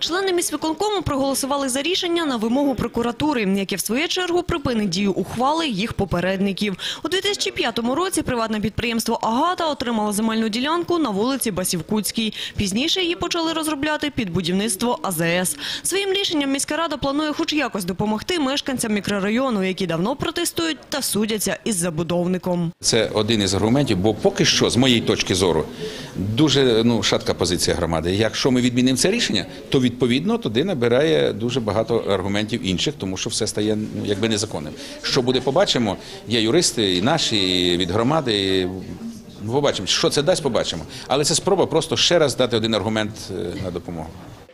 Члени міськвиконкому проголосували за рішення на вимогу прокуратури, яке в свою чергу припинить дію ухвали їх попередників. У 2005 році приватне підприємство «Агата» отримало земельну ділянку на вулиці Басівкутській. Пізніше її почали розробляти під будівництво АЗС. Своїм рішенням міська рада планує хоч якось допомогти мешканцям мікрорайону, які давно протестують та судяться із забудовником. Це один із аргументів, бо поки що, з моєї точки зору, дуже ну, шатка позиція громади. Якщо ми відмінимо це рішення, то відповідно туди набирає дуже багато аргументів інших, тому що все стає ну, якби незаконним. Що буде, побачимо. Є юристи і наші, і від громади. і Побачимо, що це дасть, побачимо. Але це спроба просто ще раз дати один аргумент е, на допомогу.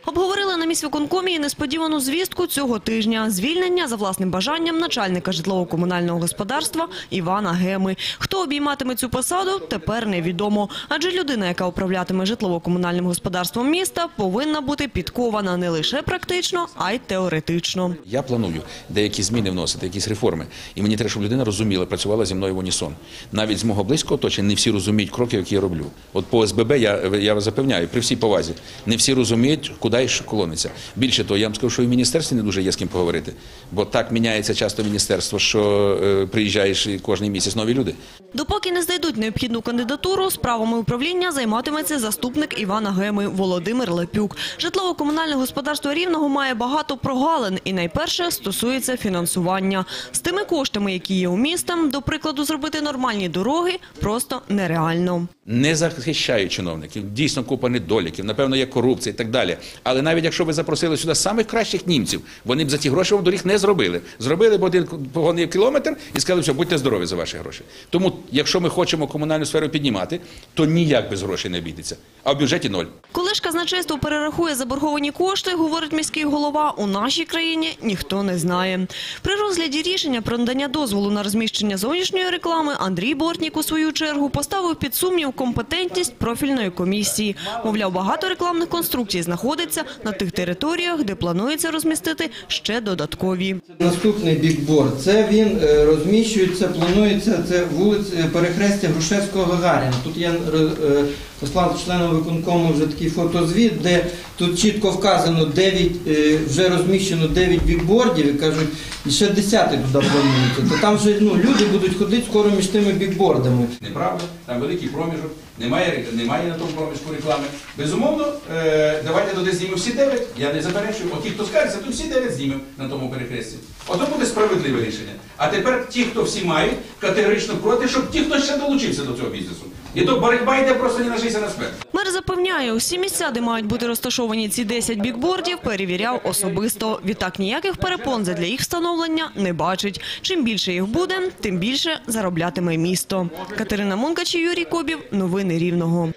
Обговорили на міськвиконкомі і несподівану звістку цього тижня – звільнення за власним бажанням начальника житлово-комунального господарства Івана Геми. Хто обійматиме цю посаду, тепер невідомо. Адже людина, яка управлятиме житлово-комунальним господарством міста, повинна бути підкована не лише практично, а й теоретично. Я планую деякі зміни вносити, якісь реформи. І мені треба, щоб людина розуміла, працювала зі мною в унісон. Навіть з мого близького оточення не всі розуміють кроки, які я роблю. От по СББ я, я запевняю, при всій повазі, не всі розуміють, куди і що колониться. Більше того, я вам скажу, що і в міністерстві не дуже є з ким поговорити. Бо так міняється часто міністерство, що е, приїжджаєш і кожен місяць нові люди. Допоки не знайдуть необхідну кандидатуру, справами управління займатиметься заступник Івана Геми Володимир Лепюк. Житлово-комунальне господарство Рівного має багато прогалин і найперше стосується фінансування. З тими коштами, які є у міста, до прикладу, зробити нормальні дороги просто нереально. Не захищаю чиновників, дійсно купа недоліків, напевно, є корупція і так далі. Але навіть якщо ви запросили сюди самих кращих німців, вони б за ті гроші вам доріг не зробили. Зробили б один погонний кілометр і сказали, що будьте здорові за ваші гроші. Тому, якщо ми хочемо комунальну сферу піднімати, то ніяк без грошей не обійдеться. А в бюджеті ноль. Коли ж казначейство перерахує заборговані кошти, говорить міський голова, у нашій країні ніхто не знає. При розгляді рішення про надання дозволу на розміщення зовнішньої реклами Андрій Бортнік у свою чергу поставив під сумнів компетентність профільної комісії. Мовляв, багато рекламних конструкцій знаходиться на тих територіях, де планується розмістити ще додаткові. Наступний бікборд. Це він е, розміщується, планується це вулиця перехрестя Грушевського Гагаріна. Тут я е, послав членам виконкому вже такий фотозвіт, де тут чітко вказано 9, е, вже розміщено 9 бікбордів і кажуть, і ще 10 туди планується. То там вже ну, люди будуть ходити скоро між тими бікбордами. Неправда, там великий проміжок, немає, немає на тому проміжку реклами. Безумовно, е, давайте туди знімемо всі дев'ять. Я не заперечую. От ті, хто скажеться, то всі дев'ять знімемо на тому перехресті. Ото буде справедливе рішення. А тепер ті, хто всі мають, категорично проти, щоб ті, хто ще долучився до цього бізнесу. І то боротьба йде просто не на життя, на смерть. Мер запевняє, усі місця, де мають бути розташовані ці 10 бікбордів, перевіряв особисто. Відтак ніяких перепон для їх встановлення не бачить. Чим більше їх буде, тим більше зароблятиме місто. Катерина Мункач і Юрій Кобів. Новини Рівного.